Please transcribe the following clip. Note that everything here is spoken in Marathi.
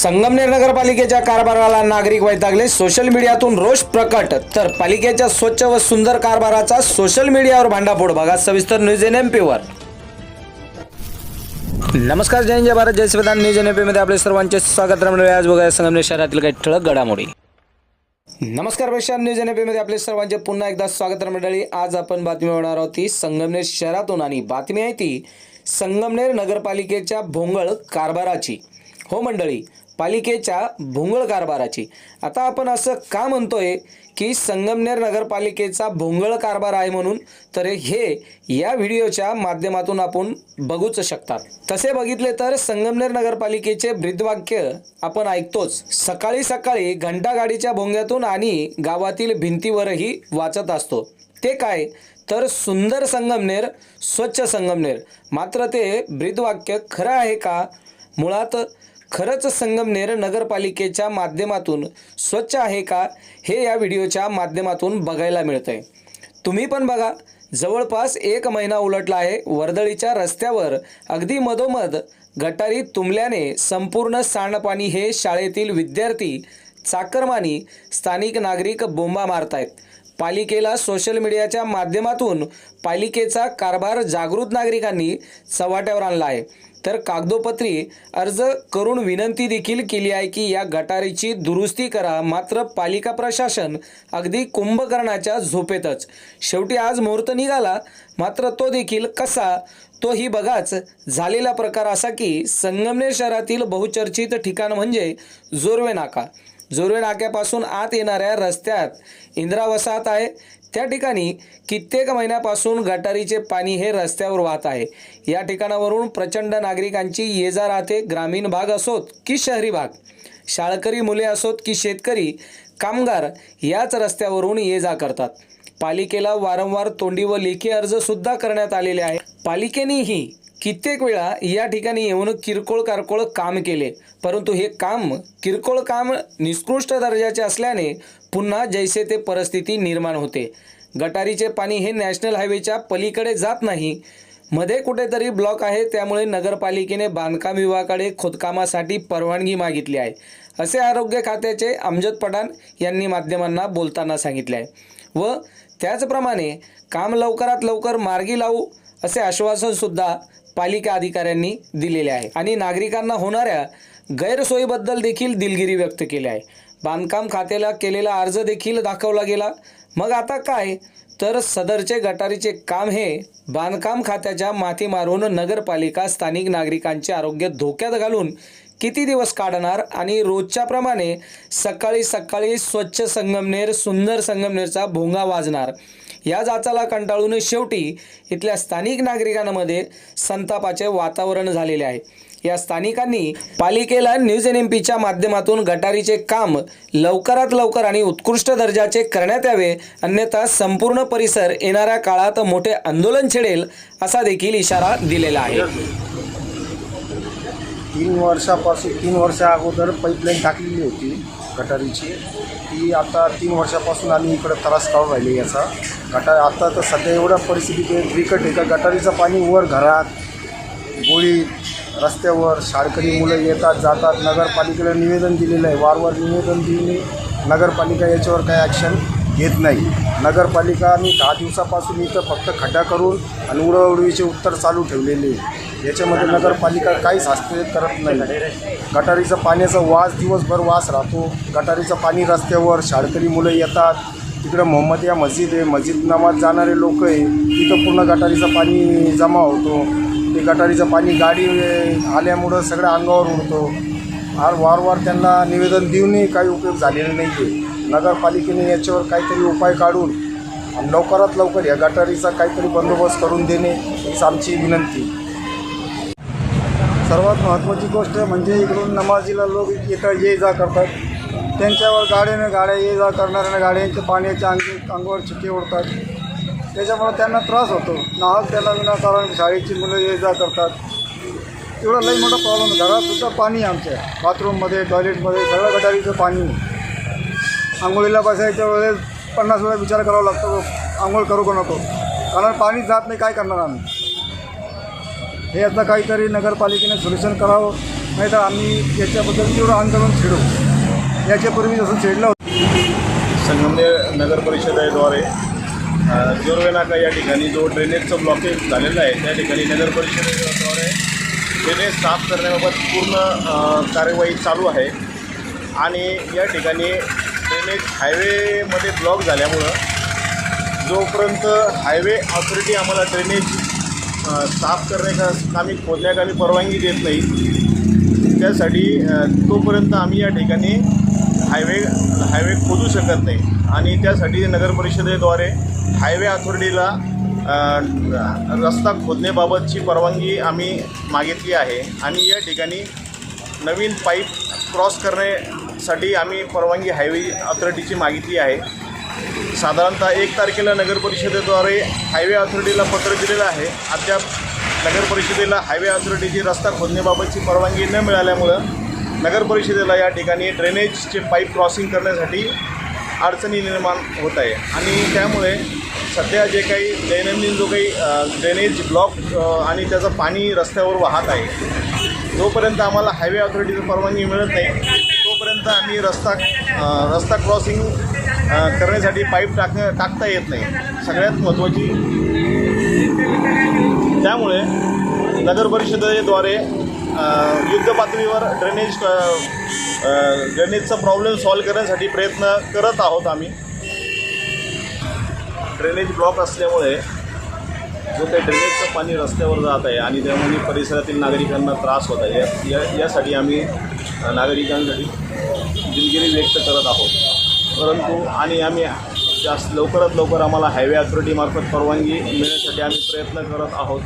संगमनेर नगरपालिकेच्या कारभाराला नागरिक वैतागले. सोशल मीडियातून रोष प्रकट. तर पालिकेच्या स्वच्छ व सुंदर कारभाराचा सोशल मीडियावर भांडाफोड. बघा सविस्तर न्यूज एन एम पीवर नमस्कार जय जय भारत जय श्रीदान न्यूज एन एम पीमध्ये आपले सर्वांचे स्वागत. रामले आज बघा संगमनेर शहरातील काही ठळक घडामोडी. नमस्कार पेशा न्यूज एनमध्ये आपले सर्वांचे पुन्हा एकदा स्वागत मंडळी आज आपण बातमी होणार आहोत ती संगमनेर शहरातून आणि बातमी आहे ती संगमनेर नगरपालिकेच्या भोंगळ कारभाराची. हो मंडळी पालिकेच्या भोंगळ कारभाराची. आता आपण असं का म्हणतोय की संगमनेर नगरपालिकेचा भोंगळ कारभार आहे म्हणून तर हे या व्हिडिओच्या माध्यमातून आपण बघूच शकतात. तसे बघितले तर संगमनेर नगरपालिकेचे ब्रीदवाक्य आपण ऐकतोच. सकाळी सकाळी घंटागाडीच्या भोंग्यातून आणि गावातील भिंतीवरही वाचत असतो. ते काय? तर सुंदर संगमनेर स्वच्छ संगमनेर. मात्र ते ब्रीदवाक्य खरं आहे का? मुळात खरंच संगमनेर नगरपालिकेच्या माध्यमातून स्वच्छ आहे का हे या व्हिडिओच्या माध्यमातून बघायला मिळतंय. तुम्ही पण बघा. जवळपास एक महिना उलटला आहे. वर्दळीच्या रस्त्यावर अगदी मधोमध गटारी तुंबल्याने संपूर्ण सांडपाणी हे शाळेतील विद्यार्थी चाकरमानी स्थानिक नागरिक बोंबा मारतायत. पालिकेला सोशल मीडियाच्या माध्यमातून पालिकेचा कारभार जागृत नागरिकांनी चव्हाट्यावर आणला आहे. तर कागदोपत्री अर्ज करून विनंती देखील केली आहे की या गटारीची दुरुस्ती करा मात्र पालिका प्रशासन अगदी कुंभकर्णाच्या झोपेतच. शेवटी आज मुहूर्त निघाला मात्र तो देखील कसा तो ही बघाच. झालेला प्रकार असा की संगमनेर शहरातील बहुचर्चित ठिकाण म्हणजे जोरवे नाका. जोरवे नाक्यापासून आत येणाऱ्या रस्त्यात इंदिरा वसाहत आहे. त्या ठिकाणी कित्येक महिन्यापासून गटारीचे पाणी हे रस्त्यावर वाहत आहे. या ठिकाणावरून प्रचंड नागरिकांची ये जा राहते. ग्रामीण भाग असोत की शहरी भाग? शाळकरी मुले असोत की शेतकरी? कामगार याच रस्त्यावरून ये जा करतात. पालिकेला वारंवार तोंडी व लेखी अर्जसुद्धा करण्यात आलेले आहे पालिकेनेही कित्येक वेळा या ठिकाणी येऊन किरकोळ कारकोळ काम केले. परंतु हे काम किरकोळ काम निकृष्ट दर्जाचे असल्याने पुन्हा जैसे ते परिस्थिती निर्माण होते. गटारीचे पाणी हे नॅशनल हायवेच्या पलीकडे जात नाही. मध्ये कुठेतरी ब्लॉक आहे त्यामुळे नगरपालिकेने बांधकाम विभागाकडे खोदकामासाठी परवानगी मागितली आहे. असे आरोग्य खात्याचे अमजद पठाण यांनी माध्यमांना बोलताना सांगितले आहे व त्याचप्रमाणे काम लवकरात लवकर मार्गी लावू असे आश्वासनसुद्धा पालिका अधिकाऱ्यांनी दिलेले आहे. आणि नागरिकांना होणाऱ्या गैरसोयीबद्दल देखील दिलगिरी व्यक्त केली आहे. बांधकाम खात्याला केलेला अर्ज देखील दाखवला गेला. मग आता काय? तर सदरचे गटारीचे काम हे बांधकाम खात्याच्या माथी मारून नगरपालिका स्थानिक नागरिकांचे आरोग्य धोक्यात घालून किती दिवस काढणार आणि रोजच्याप्रमाणे सकाळी सकाळी स्वच्छ संगमनेर सुंदर संगमनेरचा भोंगा वाजणार? या जाचाला कंटाळून शेवटी इथल्या स्थानिक नागरिकांमध्ये संतापाचे वातावरण झालेले आहे. या स्थानिकांनी पालिकेला न्यूज एन एम पीच्या माध्यमातून गटारीचे काम लवकरात लवकर आणि उत्कृष्ट दर्जाचे करण्यात यावे अन्यथा संपूर्ण परिसर येणाऱ्या काळात मोठे आंदोलन छेडेल असा देखील इशारा दिलेला आहे. तीन वर्षापासून तीन वर्षा अगोदर पाईपलाईन टाकलेली होती गटारीची. ती आता तीन वर्षापासून आम्ही इकडं त्रास काढून राहिली याचा. गटार आता तर सध्या एवढ्या परिस्थिती आहे बिकट आहे. का गटारीचं पाणी वर घरात गोळी रस्त्यावर शाळकरी मुलं येतात जातात. नगरपालिकेला निवेदन दिलेलं आहे. वारंवार निवेदन दिले. नगरपालिका याच्यावर काही ॲक्शन घेत नाही. नगरपालिका आम्ही दहा दिवसापासून इथं फक्त खड्डा करून आणि उडवडवीचे उत्तर चालू ठेवलेले आहे. याच्यामध्ये नगरपालिका काहीच हस्तक्षेप करत नाही. गटारीचं पाण्याचा वास दिवसभर वास राहतो. गटारीचं पाणी रस्त्यावर शाळकरी मुलं येतात. तिकडं मोहम्मदिया मस्जिद आहे. मस्जिद नमाज जाणारे लोक आहे. तिथं पूर्ण गटारीचं पाणी जमा होतो. ते गटारीचं पाणी गाडी आल्यामुळं सगळ्या अंगावर उडतो. फार वारंवार त्यांना निवेदन देऊनही काही उपयोग झालेला नाही आहे नगरपालिकेने याच्यावर काहीतरी उपाय काढून आणि लवकरात लवकर या गटारीचा काहीतरी बंदोबस्त करून देणे हीच आमची विनंती. सर्वात महत्त्वाची गोष्ट म्हणजे इकडून नमाजीला लोक येतात ये जा करतात. त्यांच्यावर गाड्यानं गाड्या ये जा करणाऱ्या गाड्यांच्या पाण्याच्या अंगी अंगावर चिठ्ठी ओढतात त्याच्यामुळे त्यांना त्रास होतो. नाहक त्यांना विनाकारण शाळेची मुलं ये जा करतात. एवढा लई मोठा प्रॉब्लेम घरातसुद्धा पाणी आमच्या. बाथरूममध्ये टॉयलेटमध्ये सगळं गटारीचं पाणी. आंघोळीला बसायच्या वेळेस पन्नास वेळा विचार करावा लागतो. आंघोळ करू का नको? कारण पाणी जात नाही काय करणार आम्ही? हे आता काहीतरी नगरपालिकेने सोल्युशन करावं. नाही तर आम्ही याच्याबद्दल तीव्र आंदोलन छेडू. याच्यापूर्वी जसं छेडलं होतं. संगमनेर नगर परिषदेद्वारे जोरवे नाका या ठिकाणी जो ड्रेनेजचं ब्लॉकेज झालेलं आहे त्या ठिकाणी नगर परिषदेद्वारे ड्रेनेज साफ करण्याबाबत पूर्ण कार्यवाही चालू आहे. आणि या ठिकाणी ड्रेनेज हायवेमध्ये ब्लॉक झाल्यामुळं जोपर्यंत हायवे ऑथॉरिटी आम्हाला ड्रेनेज अ, साफ करण्याच्या कामी खोदण्याकामी परवानगी देत नाही त्यासाठी तोपर्यंत आम्ही या ठिकाणी हायवे हायवे खोदू शकत नाही. आणि त्यासाठी नगर परिषदेद्वारे हायवे अथॉरिटीला रस्ता खोदण्याबाबतची परवानगी आम्ही मागितली आहे. आणि या ठिकाणी नवीन पाईप क्रॉस करण्यासाठी आम्ही परवानगी हायवे अथॉरिटीची मागितली आहे. साधारणतः एक तारखेला नगर परिषदेद्वारे हायवे अथॉरिटीला पत्र दिलेलं आहे. अद्याप नगर परिषदेला हायवे अथॉरिटीची रस्ता खोदण्याबाबतची परवानगी न मिळाल्यामुळं नगर परिषदेला या ठिकाणी ड्रेनेजचे पाईप क्रॉसिंग करण्यासाठी अडचणी निर्माण होत आहे. आणि त्यामुळे सध्या जे काही दैनंदिन जो काही ड्रेनेज ब्लॉक आणि त्याचं पाणी रस्त्यावर वाहत आहे जोपर्यंत आम्हाला हायवे ऑथॉरिटीची परवानगी मिळत नाही. तोपर्यंत आम्ही रस्ता रस्ता क्रॉसिंग करण्यासाठी पाईप टाक टाकता येत नाही. सगळ्यात महत्त्वाची त्यामुळे नगर परिषदेद्वारे युद्ध पातळीवर ड्रेनेज ड्रेनेजचा प्रॉब्लेम सॉल्व करण्यासाठी प्रयत्न करत आहोत आम्ही. ड्रेनेज ब्लॉक असल्यामुळे जो काही ड्रेनेजचं पाणी रस्त्यावर जात आहे आणि त्यामुळे परिसरातील नागरिकांना त्रास होत आहे या- या यासाठी आम्ही नागरिकांसाठी दिलगिरी व्यक्त करत आहोत. परंतु आणि आम्ही जास्त लवकरात लवकर आम्हाला हायवे अथॉरिटीमार्फत परवानगी मिळण्यासाठी आम्ही प्रयत्न करत आहोत.